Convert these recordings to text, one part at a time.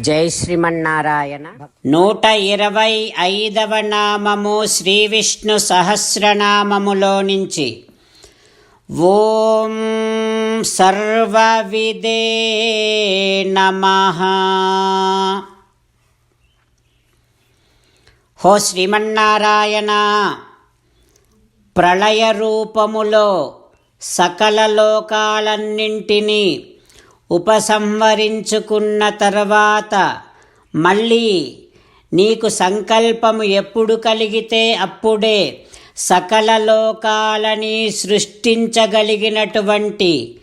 జై శ్రీమన్నారాయణ. నూట ఇరవై ఐదవ నామము శ్రీ విష్ణు సహస్రనామములో నుంచి. ఓం సర్వవిదే నమ. హో శ్రీమన్నారాయణ ప్రళయ రూపములో సకల లోకాలన్నింటినీ ఉపసంహరించుకున్న తర్వాత మళ్ళీ నీకు సంకల్పము ఎప్పుడు కలిగితే అప్పుడే సకల లోకాలని సృష్టించగలిగినటువంటి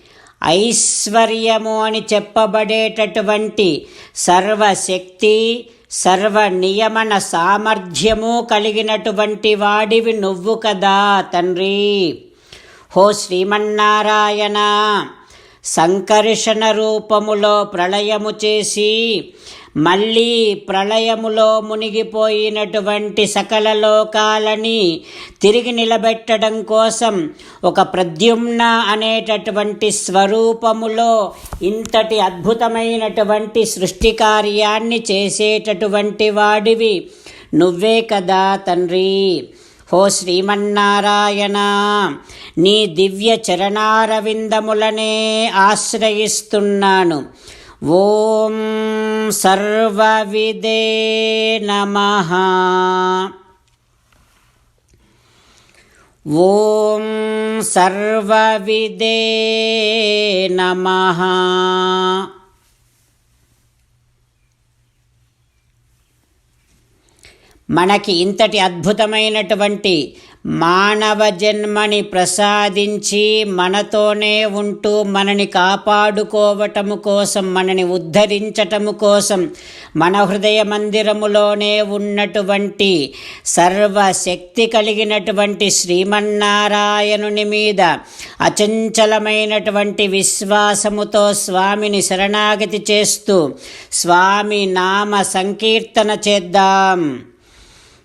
ఐశ్వర్యము అని చెప్పబడేటటువంటి సర్వశక్తి సర్వ నియమన సామర్థ్యము కలిగినటువంటి వాడివి నువ్వు కదా తండ్రి. హో శ్రీమన్నారాయణ! సంకర్షణ రూపములో ప్రళయము చేసి మళ్ళీ ప్రళయములో మునిగిపోయినటువంటి సకల లోకాలని తిరిగి నిలబెట్టడం కోసం ఒక ప్రద్యుమ్న అనేటటువంటి స్వరూపములో ఇంతటి అద్భుతమైనటువంటి సృష్టి కార్యాన్ని చేసేటటువంటి వాడివి నువ్వే కదా తండ్రి. హో శ్రీమన్నారాయణ నీ దివ్య చరణారవిందములనే ఆశ్రయిస్తున్నాను. ఓం సర్వవిదే నమ. ఓం సర్వవిదే నమ. మనకి ఇంతటి అద్భుతమైనటువంటి మానవ జన్మని ప్రసాదించి మనతోనే ఉంటూ మనని కాపాడుకోవటము కోసం మనని ఉద్ధరించటము కోసం మన హృదయ మందిరములోనే ఉన్నటువంటి సర్వశక్తి కలిగినటువంటి శ్రీమన్నారాయణుని మీద అచంచలమైనటువంటి విశ్వాసముతో స్వామిని శరణాగతి చేస్తూ స్వామి నామ సంకీర్తన చేద్దాం.